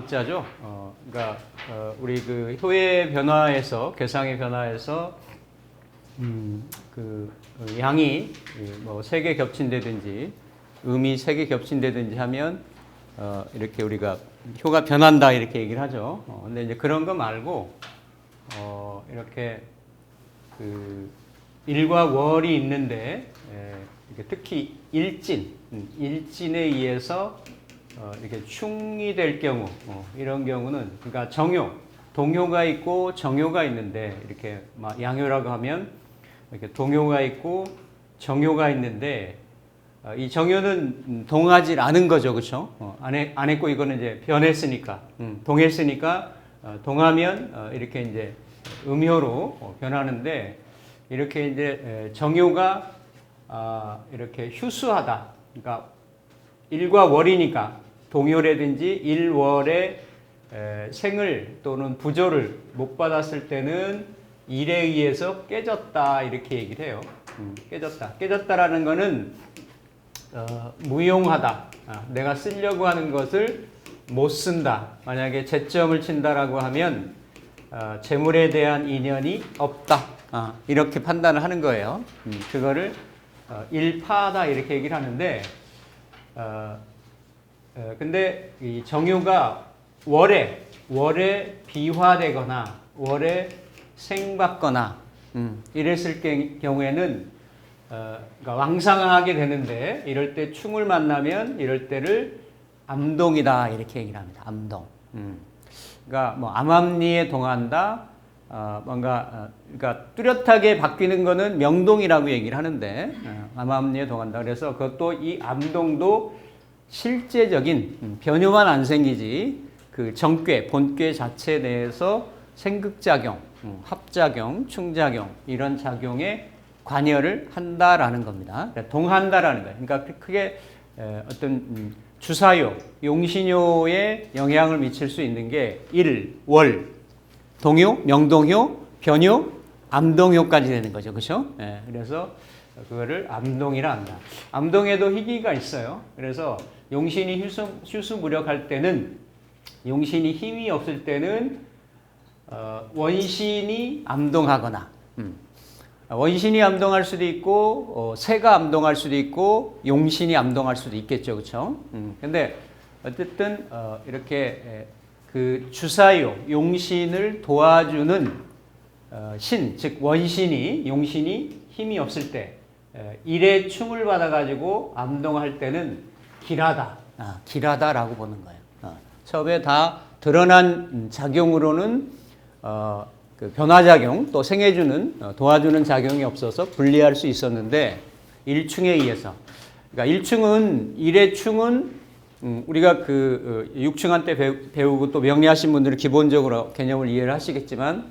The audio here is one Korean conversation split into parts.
암자죠. 어, 그러니까 어, 우리 그 효의 변화에서 괴상의 변화에서 음, 그 어, 양이 뭐 세 개 겹친다든지 음이 세 개 겹친다든지 하면 어, 이렇게 우리가 효가 변한다 이렇게 얘기를 하죠. 어, 근데 이제 그런 거 말고 어, 이렇게 그 일과 월이 있는데 에, 이렇게 특히 일진, 음, 일진에 의해서 어, 이렇게 충이 될 경우 어, 이런 경우는 그러니까 정효, 동효가 있고 정효가 있는데 이렇게 막 양효라고 하면 이렇게 동효가 있고 정효가 있는데 어, 이 정효는 음, 동하지 않은 거죠, 그렇죠? 어, 안, 해, 안 했고 이거는 이제 변했으니까 음, 동했으니까 어, 동하면 어, 이렇게 이제 음효로 어, 변하는데 이렇게 이제 에, 정효가 아, 이렇게 휴수하다. 그러니까 일과 월이니까 동요라든지 일월에 에, 생을 또는 부조를 못 받았을 때는 일에 의해서 깨졌다 이렇게 얘기를 해요. 음, 깨졌다. 깨졌다라는 거는 어, 무용하다. 아, 내가 쓰려고 하는 것을 못 쓴다. 만약에 채점을 친다라고 하면 어, 재물에 대한 인연이 없다. 아, 이렇게 판단을 하는 거예요. 음, 그거를 어, 일파다 이렇게 얘기를 하는데 어, 어, 근데 이 정유가 월에 월에 비화되거나 월에 생받거나 음, 이랬을 게- 경우에는 어, 그러니까 왕상하게 되는데 이럴 때 충을 만나면 이럴 때를 암동이다 이렇게 얘기를 합니다. 암동. 음. 그러니까 뭐 암암리에 동한다. 어, 뭔가 어, 그러니까 뚜렷하게 바뀌는 거는 명동이라고 얘기를 하는데 어, 암암리에 동한다. 그래서 그것도 이 암동도 실제적인 음, 변효만 안 생기지 그 정괴 본괴 자체 내에서 생극작용, 음, 합작용, 충작용 이런 작용에 관여를 한다라는 겁니다. 그러니까 동한다라는 거예요. 그러니까 크게 에, 어떤 음, 주사요, 용신요에 영향을 미칠 수 있는 게 일, 월, 동요, 명동요, 변요, 암동요까지 되는 거죠. 그렇죠? 예, 그래서 그거를 암동이라 한다. 암동에도 희귀가 있어요. 그래서 용신이 휴수, 휴수 무력할 때는 용신이 힘이 없을 때는 어, 원신이 암동하거나 음. 원신이 암동할 수도 있고 어, 새가 암동할 수도 있고 용신이 암동할 수도 있겠죠, 그렇죠? 음. 근데 어쨌든 어, 이렇게 에, 그 주사요 용신을 도와주는 어, 신, 즉 원신이 용신이 힘이 없을 때 에, 일의 충을 받아가지고 암동할 때는 길하다, 아, 길하다라고 보는 거예요. 어, 처음에 다 드러난 음, 작용으로는 어, 그 변화작용 또 생해주는 어, 도와주는 작용이 없어서 분리할 수 있었는데 일충에 의해서 그러니까 일충은 일의 충은 음, 우리가 그 어, 육충한 때 배우- 배우고 또 명리하신 분들은 기본적으로 개념을 이해를 하시겠지만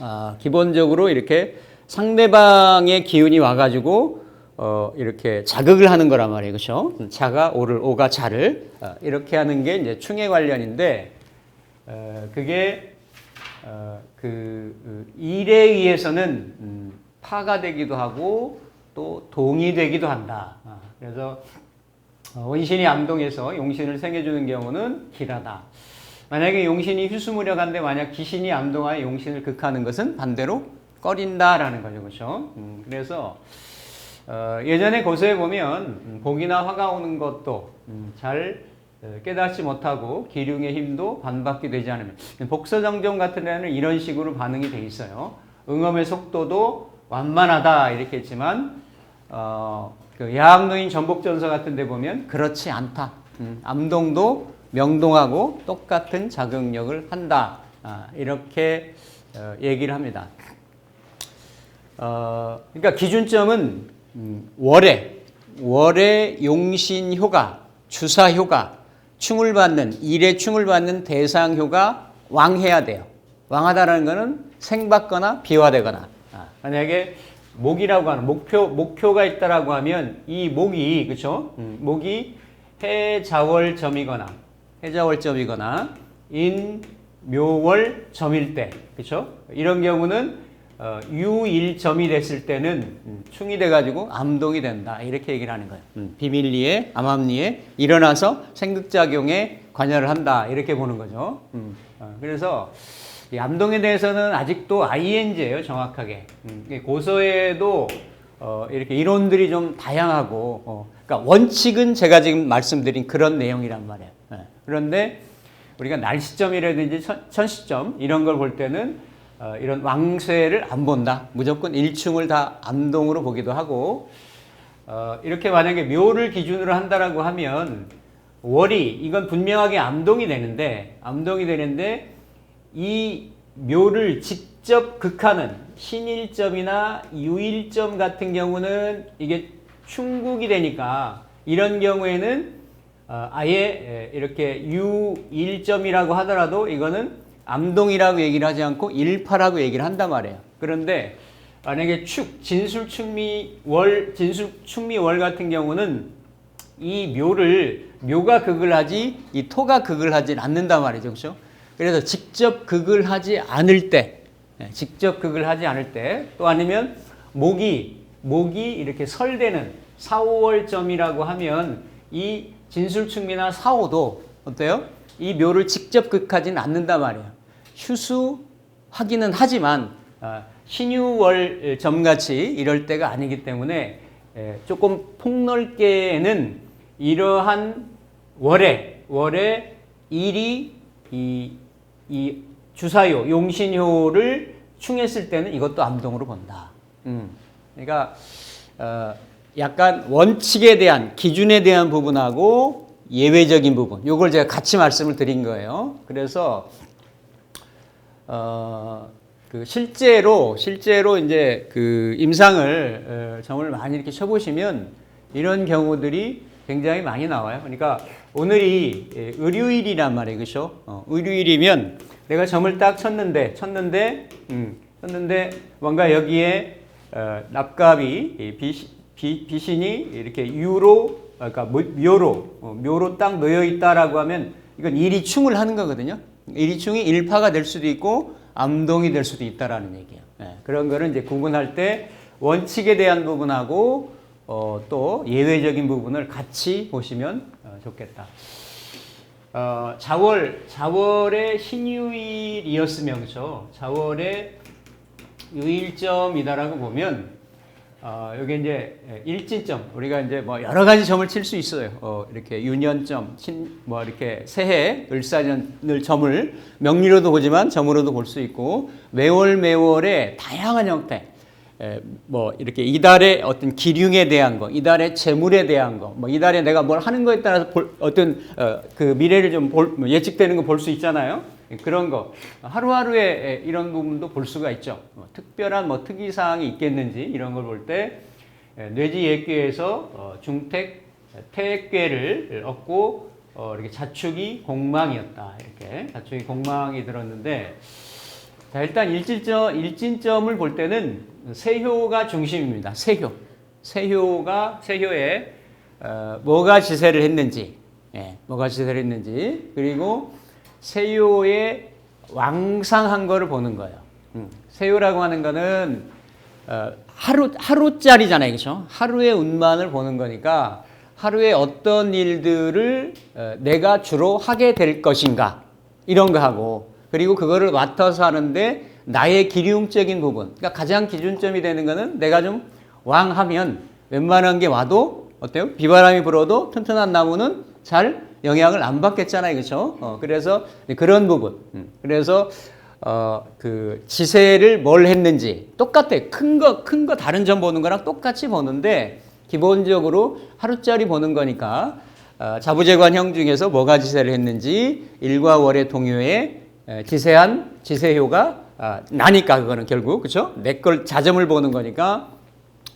아, 기본적으로 이렇게 상대방의 기운이 와가지고 어, 이렇게 자극을 하는 거란 말이에요, 그렇죠? 자가 오를 오가 자를 어, 이렇게 하는 게 이제 충에 관련인데 어, 그게 어, 그 어, 일에 의해서는 음, 파가 되기도 하고 또 동이 되기도 한다. 아, 그래서 어, 원신이 암동해서 용신을 생해주는 경우는 길하다. 만약에 용신이 휴수무력한데 만약 기신이 암동하여 용신을 극하는 것은 반대로 꺼린다라는 거죠, 그렇죠? 음, 그래서 어, 예전에 고서에 보면 음, 복이나 화가 오는 것도 음, 잘 어, 깨닫지 못하고 기륭의 힘도 반받게 되지 않으면 복서정정 같은 데는 이런 식으로 반응이 돼 있어요. 응엄의 속도도 완만하다 이렇게 했지만 어, 그 야학노인 전복전서 같은 데 보면 그렇지 않다. 음, 암동도 명동하고 똑같은 자극력을 한다. 아, 이렇게 어, 얘기를 합니다. 어, 그러니까 기준점은 음, 월에 월의 용신 효가 주사 효가 충을 받는 일의 충을 받는 대상 효가 왕해야 돼요. 왕하다라는 것은 생받거나 비화되거나 아, 만약에 목이라고 하는 목표 목표가 있다라고 하면 이 목이 그렇죠? 음, 목이 해자월점이거나 해자월점이거나 인묘월점일 때 그렇죠? 이런 경우는 어, 유일점이 됐을 때는 음, 충이 돼가지고 암동이 된다 이렇게 얘기를 하는 거예요. 음, 비밀리에 암암리에 일어나서 생극작용에 관여를 한다 이렇게 보는 거죠. 음, 어, 그래서 이 암동에 대해서는 아직도 ING예요, 정확하게. 고서에도 어, 이렇게 이론들이 좀 다양하고, 어, 그러니까 원칙은 제가 지금 말씀드린 그런 내용이란 말이에요. 예. 그런데 우리가 날시점이라든지 천, 천시점 이런 걸 볼 때는 어, 이런 왕쇠를 안 본다. 무조건 일충을 다 암동으로 보기도 하고, 어, 이렇게 만약에 묘를 기준으로 한다라고 하면 월이 이건 분명하게 암동이 되는데 암동이 되는데 이 묘를 직접 극하는 신일점이나 유일점 같은 경우는 이게 충국이 되니까 이런 경우에는 어, 아예 에, 이렇게 유일점이라고 하더라도 이거는 암동이라고 얘기를 하지 않고 일파라고 얘기를 한단 말이에요. 그런데 만약에 축 진술 충미 월 진술 충미 월 같은 경우는 이 묘를 묘가 극을 하지 이 토가 극을 하지 않는단 말이죠. 그렇죠? 그래서 직접 극을 하지 않을 때 예, 직접 극을 하지 않을 때 또 아니면 목이 목이 이렇게 설되는 사오월점이라고 하면 이 진술충미나 사오도 어때요? 이 묘를 직접 극하지는 않는단 말이에요. 휴수 하기는 하지만 아, 신유월 점같이 이럴 때가 아니기 때문에 예, 조금 폭넓게는 이러한 월에 월에 일이 이, 이 주사요 용신효를 충했을 때는 이것도 암동으로 본다. 음. 그러니까 어, 약간 원칙에 대한 기준에 대한 부분하고 예외적인 부분 요걸 제가 같이 말씀을 드린 거예요. 그래서 어, 그 실제로 실제로 이제 그 임상을 어, 점을 많이 이렇게 쳐보시면 이런 경우들이 굉장히 많이 나와요. 그러니까 오늘이 예, 의료일이란 말이에요, 그렇죠? 어, 의료일이면 내가 점을 딱 쳤는데 쳤는데 음, 쳤는데 뭔가 여기에 어, 납갑이 이 비, 비, 비신이 이렇게 유로 그러니까 묘- 묘로 어, 묘로 딱 놓여 있다라고 하면 이건 일이충을 하는 거거든요. 일이충이 일파가 될 수도 있고 암동이 될 수도 있다라는 얘기예요. 예, 그런 거를 이제 구분할 때 원칙에 대한 부분하고 어, 또 예외적인 부분을 같이 보시면 어, 좋겠다. 어, 자월 자월의 신유일이었으면 그렇죠. 자월의 유일점이다라고 보면 어, 여기 이제 일진점 우리가 이제 뭐 여러 가지 점을 칠 수 있어요. 어, 이렇게 유년점, 신, 뭐 이렇게 새해 을사년을 점을 명리로도 보지만 점으로도 볼 수 있고 매월 매월의 다양한 형태. 에, 뭐 이렇게 이달의 어떤 기륭에 대한 거, 이달의 재물에 대한 거, 뭐 이달에 내가 뭘 하는 거에 따라서 볼, 어떤 어, 그 미래를 좀 볼, 뭐 예측되는 거 볼 수 있잖아요. 그런 거 하루하루에 이런 부분도 볼 수가 있죠. 뭐 특별한 뭐 특이 사항이 있겠는지 이런 걸 볼 때 뇌지 예괴에서 어, 중택 태괴를 얻고 어, 이렇게 자축이 공망이었다 이렇게 자축이 공망이 들었는데 자, 일단 일진점, 일진점을 볼 때는 세효가 중심입니다. 세효. 세효가, 세효에, 어, 뭐가 지세를 했는지, 예, 뭐가 지세를 했는지, 그리고 세효의 왕상한 거를 보는 거예요. 음, 세효라고 하는 거는, 어, 하루, 하루짜리잖아요. 그죠? 하루의 운만을 보는 거니까, 하루에 어떤 일들을 어, 내가 주로 하게 될 것인가, 이런 거 하고, 그리고 그거를 맡아서 하는데 나의 기륭적인 부분. 그러니까 가장 기준점이 되는 거는 내가 좀 왕하면 웬만한 게 와도 어때요? 비바람이 불어도 튼튼한 나무는 잘 영향을 안 받겠잖아요. 그렇죠? 어, 그래서 그런 부분. 음, 그래서 어, 그 지세를 뭘 했는지 똑같아. 큰 거, 큰 거 다른 점 보는 거랑 똑같이 보는데 기본적으로 하루짜리 보는 거니까 어, 자부재관형 중에서 뭐가 지세를 했는지 일과 월의 동요에 에, 지세한 지세효가 아, 나니까 그거는 결국 그렇죠? 내 걸 자점을 보는 거니까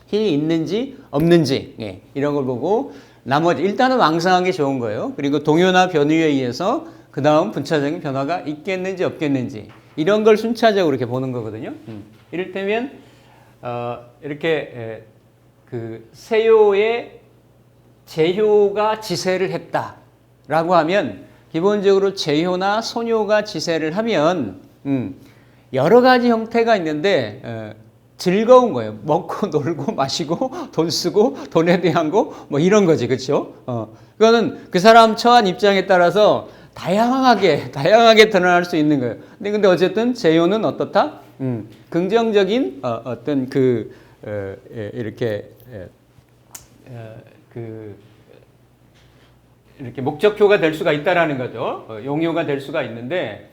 힘이 있는지 없는지 예, 이런 걸 보고 나머지 일단은 왕성한 게 좋은 거예요. 그리고 동요나 변유에 의해서 그 다음 분차적인 변화가 있겠는지 없겠는지 이런 걸 순차적으로 이렇게 보는 거거든요. 음. 이를테면 어, 이렇게 에, 그 세요의 제효가 지세를 했다라고 하면 기본적으로 제효나 소효가 지세를 하면 음, 여러 가지 형태가 있는데 어, 즐거운 거예요. 먹고 놀고 마시고 돈 쓰고 돈에 대한 거 뭐 이런 거지, 그렇죠? 어, 그거는 그 사람 처한 입장에 따라서 다양하게 다양하게 드러날 수 있는 거예요. 근데 근데 어쨌든 제요는 어떻다? 음, 긍정적인 어, 어떤 그 어, 예, 이렇게 예, 어, 그 이렇게 목적효가 될 수가 있다라는 거죠. 어, 용효가 될 수가 있는데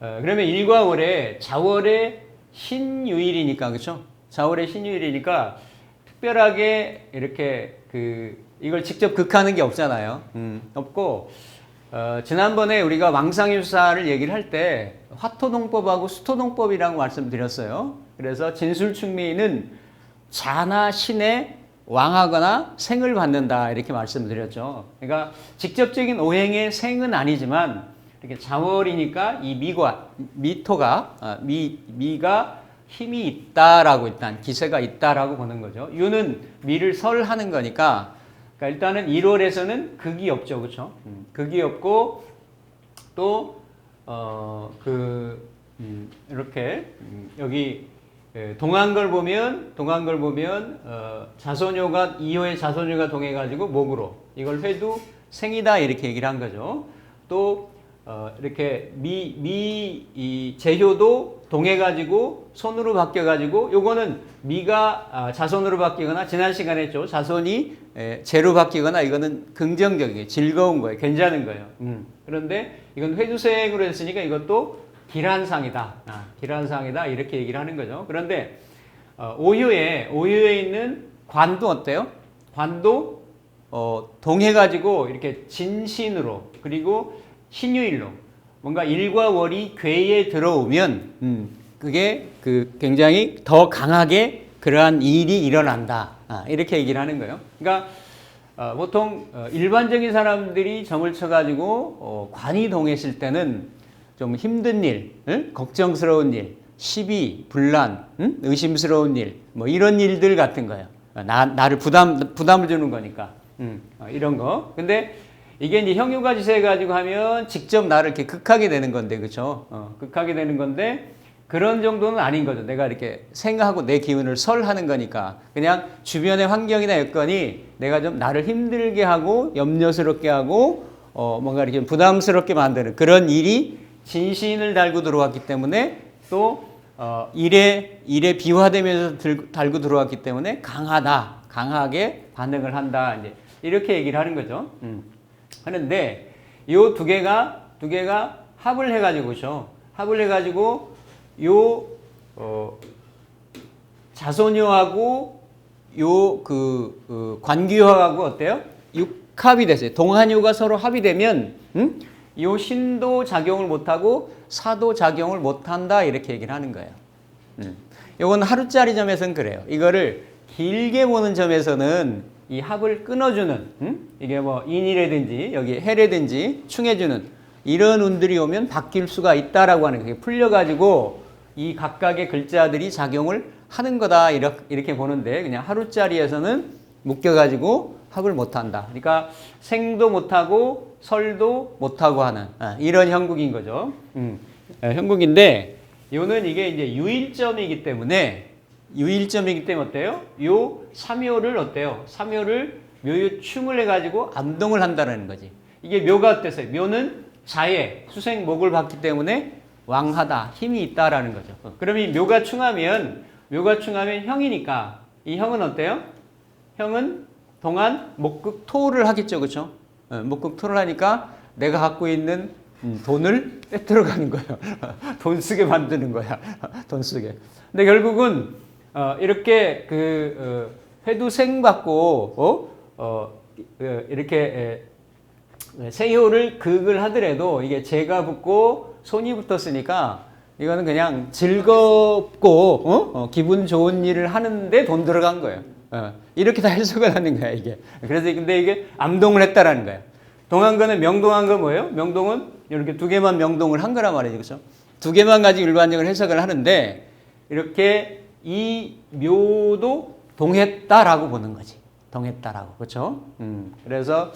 어, 그러면 일과 월에 자월의 신유일이니까 그렇죠? 자월의 신유일이니까 특별하게 이렇게 그 이걸 직접 극하는 게 없잖아요. 음, 없고 어, 지난번에 우리가 왕상유사를 얘기를 할 때 화토동법하고 수토동법이라고 말씀드렸어요. 그래서 진술충미는 자나 신의 왕하거나 생을 받는다 이렇게 말씀드렸죠. 그러니까 직접적인 오행의 생은 아니지만 이렇게 자월이니까 이 미과 미토가 아, 미 미가 힘이 있다라고 일단 기세가 있다라고 보는 거죠. 유는 미를 설 하는 거니까 그러니까 일단은 1월에서는 극이 없죠, 그렇죠? 음, 극이 없고 또 어 그 음, 이렇게 음, 여기 예, 동안걸 보면 동안걸 보면 어, 자손요가 이호의 자손요가 동해가지고 목으로 이걸 회도 생이다 이렇게 얘기를 한 거죠. 또 어, 이렇게 미 미 이 제효도 동해가지고 손으로 바뀌어가지고 요거는 미가 아, 자손으로 바뀌거나 지난 시간에 했죠 자손이 에, 재로 바뀌거나 이거는 긍정적이에요 즐거운 거예요 괜찮은 거예요. 음. 그런데 이건 회두생으로 했으니까 이것도 기란상이다. 아, 기란상이다. 이렇게 얘기를 하는 거죠. 그런데 어, 오유에 오유에 있는 관도 어때요? 관도 어, 동해가지고 이렇게 진신으로 그리고 신유일로 뭔가 일과 월이 괴에 들어오면 음, 그게 그 굉장히 더 강하게 그러한 일이 일어난다. 아, 이렇게 얘기를 하는 거예요. 그러니까 어, 보통 어, 일반적인 사람들이 점을 쳐가지고 어, 관이 동했을 때는 좀 힘든 일, 응? 걱정스러운 일, 시비, 분란, 응? 의심스러운 일, 뭐 이런 일들 같은 거예요. 나, 나를 부담, 부담을 주는 거니까. 응, 어, 이런 거. 근데 이게 이제 형용가지세 가지고 하면 직접 나를 이렇게 극하게 되는 건데, 그쵸? 어, 극하게 되는 건데, 그런 정도는 아닌 거죠. 내가 이렇게 생각하고 내 기운을 설하는 거니까. 그냥 주변의 환경이나 여건이 내가 좀 나를 힘들게 하고, 염려스럽게 하고, 어, 뭔가 이렇게 부담스럽게 만드는 그런 일이 진신을 달고 들어왔기 때문에 또 어, 일에 일에 비화되면서 들, 달고 들어왔기 때문에 강하다, 강하게 반응을 한다. 이제 이렇게 얘기를 하는 거죠. 음. 하는데 이 두 개가 두 개가 합을 해가지고죠. 합을 해가지고 요 어, 자손요하고 요그 그 관규요하고 어때요? 육합이 됐어요. 동한요가 서로 합이 되면 음? 요 신도 작용을 못하고 사도 작용을 못한다 이렇게 얘기를 하는 거예요. 음. 요건 하루짜리 점에서는 그래요. 이거를 길게 보는 점에서는 이 합을 끊어주는 음? 이게 뭐 인이라든지 여기 해라든지 충해주는 이런 운들이 오면 바뀔 수가 있다라고 하는 거예요. 풀려가지고 이 각각의 글자들이 작용을 하는 거다 이렇게, 이렇게 보는데 그냥 하루짜리에서는 묶여가지고 합을 못한다. 그러니까 생도 못하고 설도 못하고 하는 아, 이런 형국인 거죠. 음, 예, 형국인데 요는 이게 이제 유일점이기 때문에 유일점이기 때문에 어때요? 요 삼요를 어때요? 삼요를 묘유충을 해가지고 암동을 한다는 거지. 이게 묘가 어때서요? 묘는 자의 수생 목을 받기 때문에 왕하다 힘이 있다라는 거죠. 어, 그럼 이 묘가 충하면 묘가 충하면 형이니까 이 형은 어때요? 형은 동안 목극 토를 하겠죠, 그렇죠? 목극 토를 하니까 내가 갖고 있는 음, 돈을 빼들어 가는 거예요. 돈 쓰게 만드는 거야. 돈 쓰게. 근데 결국은 어, 이렇게 그 어, 회두생 받고 어? 어, 어, 이렇게 에, 세효를 극을 하더라도 이게 재가 붙고 손이 붙었으니까 이거는 그냥 즐겁고 어? 어, 기분 좋은 일을 하는데 돈 들어간 거예요. 어, 이렇게 다 해석을 하는 거야 이게. 그래서 근데 이게 암동을 했다라는 거예요. 동안거는 명동한 거 뭐예요? 명동은 이렇게 두 개만 명동을 한 거란 말이죠, 그렇죠? 두 개만 가지고 일반적으로 해석을 하는데 이렇게 이 묘도 동했다라고 보는 거지. 동했다라고 그렇죠? 음, 그래서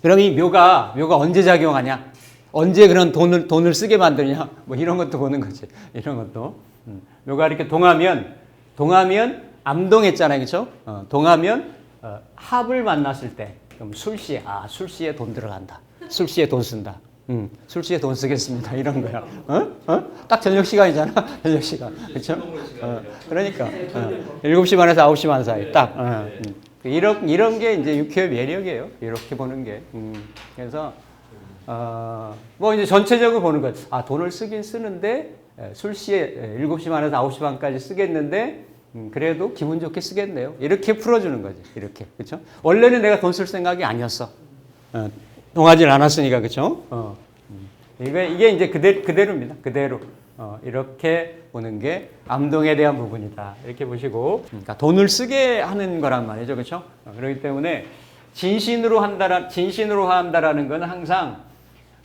그럼 이 묘가 묘가 언제 작용하냐? 언제 그런 돈을 돈을 쓰게 만드냐? 뭐 이런 것도 보는 거지. 이런 것도 음, 묘가 이렇게 동하면 동하면 암동했잖아요, 그렇죠? 어, 동하면 어, 합을 만났을 때 그럼 술시 아 술시에 돈 들어간다. 술시에 돈 쓴다. 음, 술시에 돈 쓰겠습니다. 이런 거야. 어? 어? 딱 저녁 시간이잖아. 저녁 시간. 그렇죠? 어, 그러니까 어, 7시 반에서 9시 반 사이 딱. 어, 음. 이런 이런 게 이제 육회의 매력이에요. 이렇게 보는 게. 음, 그래서 어, 뭐 이제 전체적으로 보는 것. 아, 돈을 쓰긴 쓰는데 에, 술시에 7시 반에서 9시 반까지 쓰겠는데 음, 그래도 기분 좋게 쓰겠네요. 이렇게 풀어주는 거지. 이렇게. 그렇죠? 원래는 내가 돈 쓸 생각이 아니었어. 어, 동하질 않았으니까. 그렇죠? 어. 음. 이게, 이게 이제 그대, 그대로입니다. 그대로. 어, 이렇게 보는 게 암동에 대한 부분이다. 이렇게 보시고, 그러니까 돈을 쓰게 하는 거란 말이죠. 그렇죠? 어, 그렇기 때문에 진신으로 한다라, 진신으로 한다라는 건 항상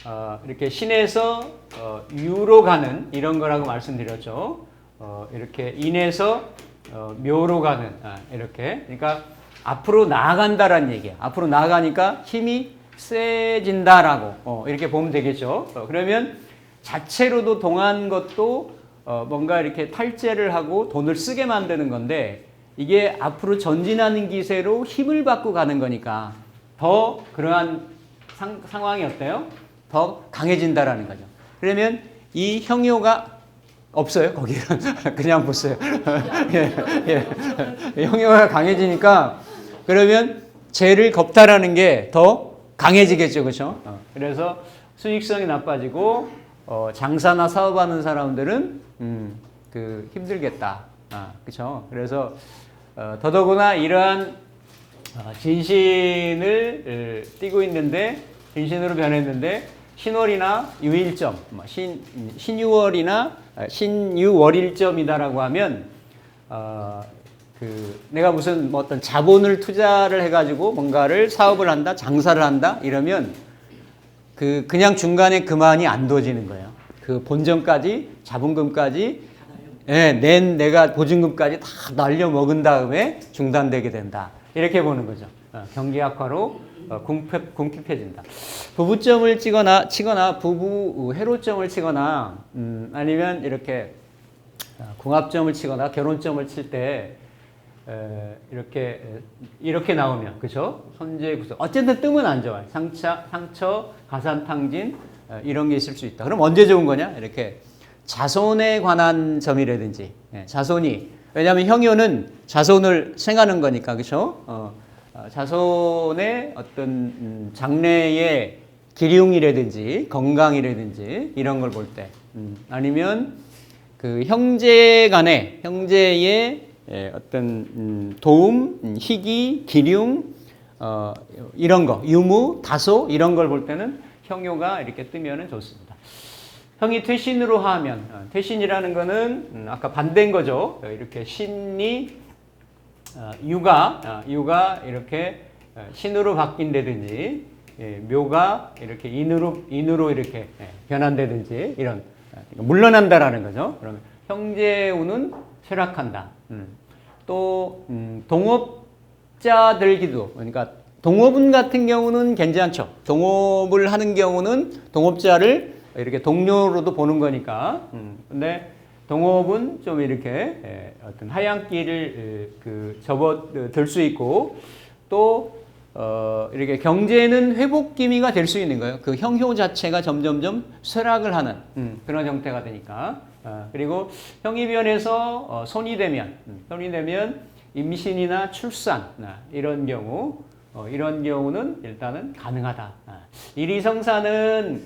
어, 이렇게 신에서 어, 유로 가는 이런 거라고 말씀드렸죠. 어, 이렇게 인에서 어, 묘로 가는 아, 이렇게. 그러니까 앞으로 나아간다라는 얘기야. 앞으로 나아가니까 힘이 세진다라고 어, 이렇게 보면 되겠죠. 어, 그러면 자체로도 동한 것도 어, 뭔가 이렇게 탈제를 하고 돈을 쓰게 만드는 건데 이게 앞으로 전진하는 기세로 힘을 받고 가는 거니까 더 그러한 상, 상황이 어때요? 더 강해진다라는 거죠. 그러면 이 형효가 없어요 거기는 그냥 보세요. 예, 예. 형효가 강해지니까 그러면 죄를 겁다라는 게 더 강해지겠죠, 그렇죠? 어, 그래서 수익성이 나빠지고 어, 장사나 사업하는 사람들은 음, 그 힘들겠다, 아, 그렇죠? 그래서 어, 더더구나 이러한 어, 진신을 어, 띠고 있는데 진신으로 변했는데 신월이나 유일점, 뭐신 신유월이나 어, 신유월일점이다라고 하면 어, 그 내가 무슨 뭐 어떤 자본을 투자를 해가지고 뭔가를 사업을 한다, 장사를 한다 이러면 그 그냥 중간에 그만이 안 둬지는 거예요. 그 본전까지 자본금까지 예, 낸 내가 보증금까지 다 날려 먹은 다음에 중단되게 된다. 이렇게 보는 거죠. 어, 경기 악화로 어, 궁핍, 궁핍해진다. 부부점을 치거나 치거나 부부 해로점을 치거나 음, 아니면 이렇게 어, 궁합점을 치거나 결혼점을 칠 때 이렇게 이렇게 나오면 그죠? 손재 구석 어쨌든 뜸은 안 좋아요. 상처 상처 가산탕진 어, 이런 게 있을 수 있다. 그럼 언제 좋은 거냐? 이렇게 자손에 관한 점이라든지 예, 자손이 왜냐하면 형효는 자손을 생하는 거니까 그렇죠? 어, 어, 자손의 어떤 음, 장래의 기륭이라든지 건강이라든지 이런 걸 볼 때, 음, 아니면 그 형제 간의 형제의 예, 어떤 음, 도움, 음, 희귀, 기륭 어, 이런 거, 유무, 다소 이런 걸 볼 때는 형효가 이렇게 뜨면은 좋습니다. 형이 퇴신으로 하면 어, 퇴신이라는 거는 음, 아까 반대인 거죠. 어, 이렇게 신이 어, 유가 어, 유가 이렇게 어, 신으로 바뀐다든지 예, 묘가 이렇게 인으로 인으로 이렇게 예, 변한다든지 이런 어, 물러난다라는 거죠. 그러면 형제우는 쇠락한다. 음. 또 음, 동업자들기도 그러니까 동업은 같은 경우는 괜찮죠. 동업을 하는 경우는 동업자를 이렇게 동료로도 보는 거니까. 음, 근데 동업은 좀 이렇게 예, 어떤 하얀 길을 예, 그 접어들 수 있고 또 어, 이렇게 경제는 회복 기미가 될 수 있는 거예요. 그 형효 자체가 점점점 쇠락을 하는 음, 그런 형태가 되니까. 어, 그리고 형이 변해서 어, 손이 되면 음, 손이 되면 임신이나 출산 아, 이런 경우 어, 이런 경우는 일단은 가능하다. 아, 일이성사는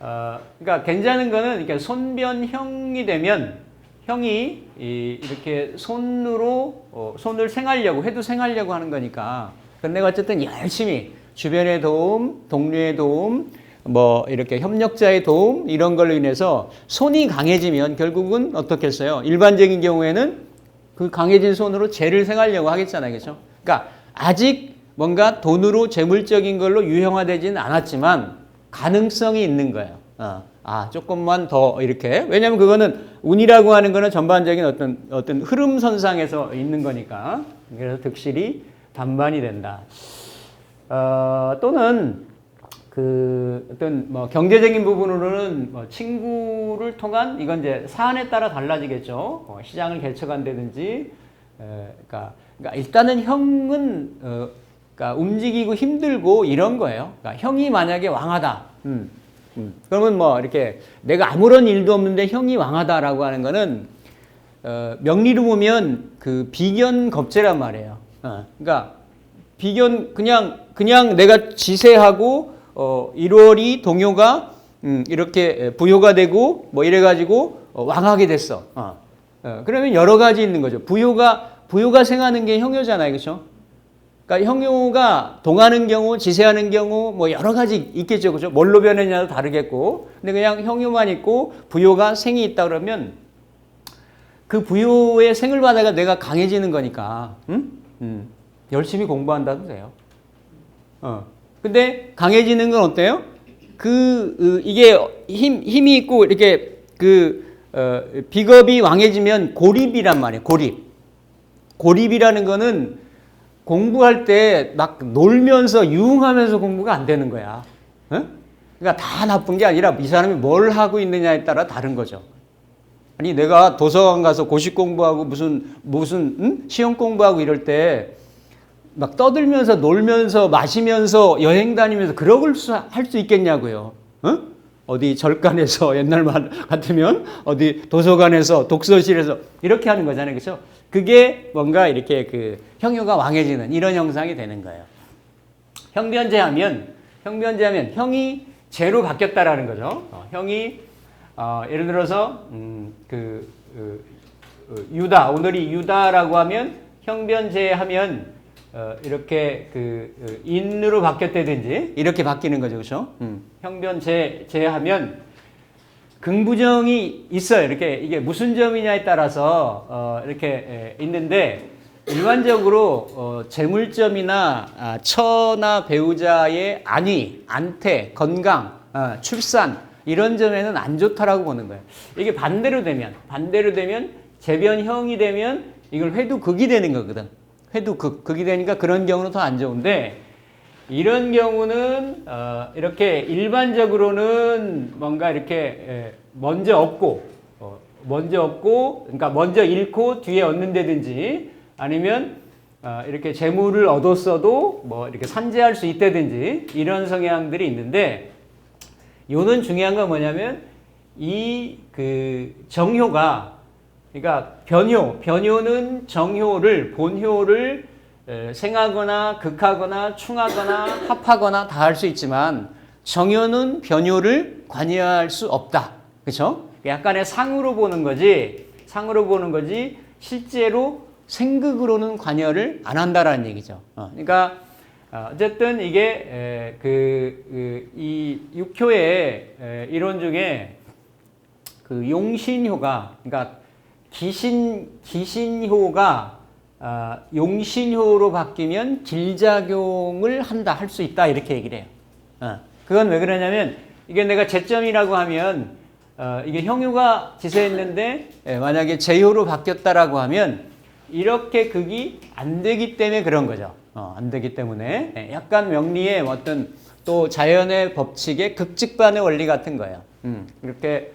어, 그러니까 괜찮은 거는 이렇게 손변형이 되면 형이 이, 이 렇게 손으로 어, 손을 생하려고 해도 생하려고 하는 거니까. 근데 어쨌든 열심히 주변의 도움, 동료의 도움, 뭐 이렇게 협력자의 도움 이런 걸로 인해서 손이 강해지면 결국은 어떻겠어요? 일반적인 경우에는 그 강해진 손으로 죄를 생하려고 하겠잖아요, 그렇죠? 그러니까 아직 뭔가 돈으로 재물적인 걸로 유형화되지는 않았지만 가능성이 있는 거예요. 어. 아, 조금만 더 이렇게. 왜냐면 그거는 운이라고 하는 거는 전반적인 어떤, 어떤 흐름 선상에서 있는 거니까. 그래서 득실이 반반이 된다. 어, 또는 그 어떤 뭐 경제적인 부분으로는 뭐 친구를 통한 이건 이제 사안에 따라 달라지겠죠. 어, 시장을 개척한다든지, 에, 그러니까, 그러니까 일단은 형은 어, 그러니까 움직이고 힘들고 이런 거예요. 그러니까 형이 만약에 왕하다. 음, 음. 그러면 뭐 이렇게 내가 아무런 일도 없는데 형이 왕하다라고 하는 거는 어, 명리로 보면 그 비견 겁재란 말이에요. 어, 그러니까 비견 그냥 그냥 내가 지세하고 어, 1월이 동요가 음, 이렇게 부효가 되고 뭐 이래가지고 어, 왕하게 됐어. 어. 어, 그러면 여러 가지 있는 거죠. 부효가 부효가 생하는 게 형효잖아요, 그렇죠? 그러니까 형효가 동하는 경우, 지세하는 경우 뭐 여러 가지 있겠죠, 그렇죠? 뭘로 변했냐도 다르겠고, 근데 그냥 형효만 있고 부효가 생이 있다 그러면 그 부효의 생을 받아가 내가 강해지는 거니까, 응? 음, 열심히 공부한다도 돼요. 어. 근데 강해지는 건 어때요? 그 으, 이게 힘 힘이 있고 이렇게 그 어, 비겁이 왕해지면 고립이란 말이에요. 고립. 고립이라는 거는 공부할 때 막 놀면서 유흥하면서 공부가 안 되는 거야. 어? 그러니까 다 나쁜 게 아니라 이 사람이 뭘 하고 있느냐에 따라 다른 거죠. 아니 내가 도서관 가서 고시 공부하고 무슨 무슨 응? 시험 공부하고 이럴 때 막 떠들면서 놀면서 마시면서 여행 다니면서 그럴 수할수 있겠냐고요. 어? 어디 절간에서 옛날 말 같으면 어디 도서관에서 독서실에서 이렇게 하는 거잖아요. 그렇죠? 그게 뭔가 이렇게 그 형효가 왕해지는 이런 형상이 되는 거예요. 형변제하면 형변제하면 형이 제로 바뀌었다라는 거죠. 어, 형이 어, 예를 들어서 음, 그 어, 어, 유다 오늘이 유다라고 하면 형변제하면 어, 이렇게 그 어, 인으로 바뀌었다든지 이렇게 바뀌는 거죠, 그렇죠? 음, 형변제 제하면 긍부정이 있어요. 이렇게 이게 무슨 점이냐에 따라서 어, 이렇게 에, 있는데 일반적으로 어, 재물점이나 아, 처나 배우자의 안위, 안태, 건강, 어, 출산 이런 점에는 안 좋다라고 보는 거예요. 이게 반대로 되면 반대로 되면 재변형이 되면 이걸 회두극이 되는 거거든. 회두극 극이 되니까 그런 경우는 더 안 좋은데 이런 경우는 어, 이렇게 일반적으로는 뭔가 이렇게 에, 먼저 얻고 어, 먼저 얻고 그러니까 먼저 잃고 뒤에 얻는다든지 아니면 어, 이렇게 재물을 얻었어도 뭐 이렇게 산재할 수 있다든지 이런 성향들이 있는데 요는 중요한 건 뭐냐면 이 그 정효가 그러니까 변효 변효는 정효를 본효를 에, 생하거나 극하거나 충하거나 합하거나 다 할 수 있지만 정효는 변효를 관여할 수 없다. 그렇죠? 약간의 상으로 보는 거지. 상으로 보는 거지. 실제로 생극으로는 관여를 안 한다라는 얘기죠. 어, 그러니까 어, 어쨌든 이게 그이 육효의 에, 이론 중에 그 용신효가 그러니까 기신 기신효가 아, 용신효로 바뀌면 길작용을 한다 할 수 있다 이렇게 얘기를 해요. 어, 그건 왜 그러냐면 이게 내가 제점이라고 하면 어, 이게 형효가 지세했는데 예, 만약에 제효로 바뀌었다라고 하면 이렇게 극이 안 되기 때문에 그런 거죠. 어, 안 되기 때문에 예, 약간 명리의 어떤 또 자연의 법칙의 극직반의 원리 같은 거예요. 음, 이렇게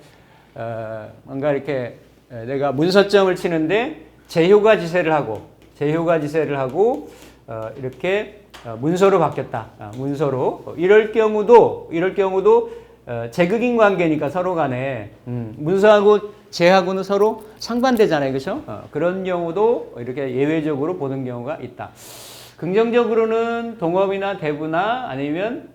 어, 뭔가 이렇게 에, 내가 문서점을 치는데 제효가 지세를 하고 제효가 지세를 하고 어, 이렇게 어, 문서로 바뀌었다. 어, 문서로 어, 이럴 경우도 이럴 경우도 어, 제극인 관계니까 서로 간에 음, 문서하고 제하고는 서로 상반되잖아요, 그렇죠? 어, 그런 경우도 이렇게 예외적으로 보는 경우가 있다. 긍정적으로는 동업이나 대부나 아니면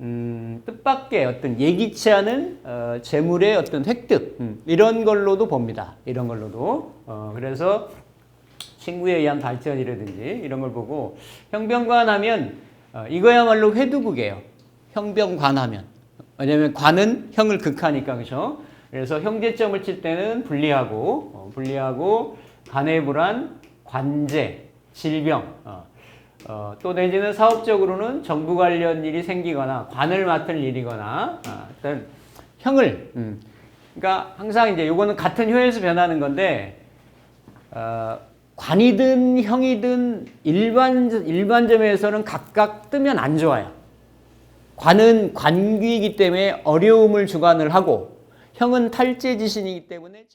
음, 뜻밖의 어떤 예기치 않은 어, 재물의 어떤 획득 음, 이런 걸로도 봅니다. 이런 걸로도 어, 그래서 친구에 의한 발전이라든지 이런 걸 보고 형병관하면 어, 이거야말로 회두국이에요. 형병관하면 왜냐하면 관은 형을 극하니까 그렇죠. 그래서 형제점을 칠 때는 분리하고 어, 분리하고 간의 불안, 관제, 질병 어, 어, 또 내지는 사업적으로는 정부 관련 일이 생기거나 관을 맡을 일이거나 어, 형을 음. 그러니까 항상 이제 요거는 같은 효에서 변하는 건데 어, 관이든 형이든 일반 일반점에서는 각각 뜨면 안 좋아요. 관은 관귀이기 때문에 어려움을 주관을 하고 형은 탈제 지신이기 때문에